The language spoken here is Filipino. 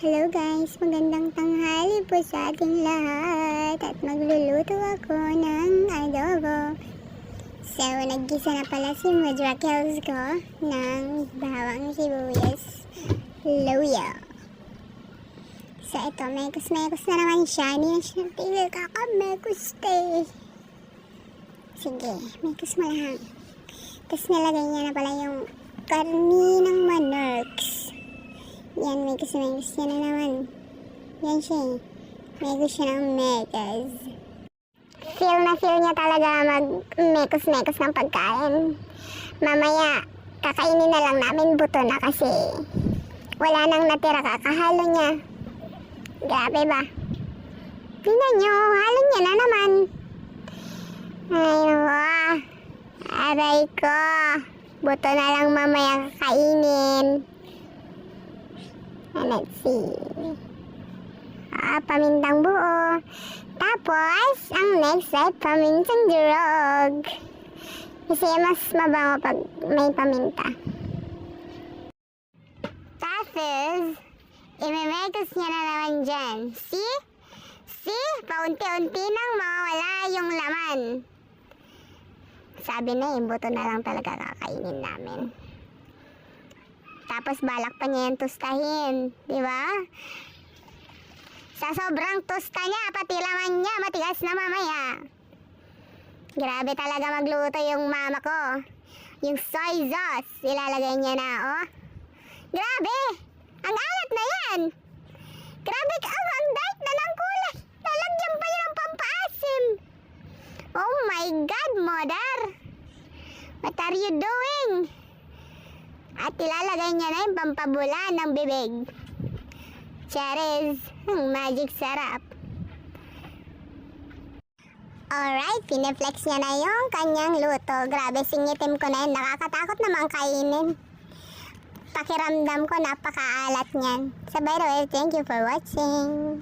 Hello guys, magandang tanghali po sa ating lahat at magluluto ako ng adobo. So, naggisa na pala si Madrakels ko ng bawang sibuyas luya. So, ito, mekos-mekos na naman siya. Hindi na siya tigil kakamekos eh. Sige, mekos mo lang. Tapos nilagay niya na pala yung karni ng manurks. Yan, may gusto, may gusto na naman. Yan siya eh. May gusto ng megas. Feel na feel niya talaga mag-mekos-mekos ng pagkain. Mamaya, kakainin na lang namin buto na kasi wala nang natira kakahalo niya. Grabe ba? Tingnan niyo, halo niya na naman. Ay, wah. Aray ko. Buto na lang mamaya kakainin. Let's see. Ah, pamintang buo. Tapos, ang next ay pamintang durog. Kasi mas mabango pag may paminta. Tapos, imimekos niya na naman dyan. See? See? Paunti-unti nang mawawala yung laman. Sabi na eh, buto na lang talaga kakainin namin. Tapos balak pa niya yung tustahin. Di ba? Sa sobrang tusta niya, pati laman niya, matigas na mamaya. Grabe talaga magluto yung mama ko. Yung soy sauce, ilalagay niya na, oh. Grabe! Ang alat na yan! Grabe ka, ang, ang dark na ng kulay. Lalagyan pa yun ng pampaasim. Oh my God, mother! What are you doing? At ilalagay niya na yung pampabula ng bibig. Charis, ang magic sarap. Alright, pineflex niya na yung kanyang luto. Grabe, singitim ko na yun. Nakakatakot naman kainin. Pakiramdam ko, napakaalat niyan. So by the way, thank you for watching.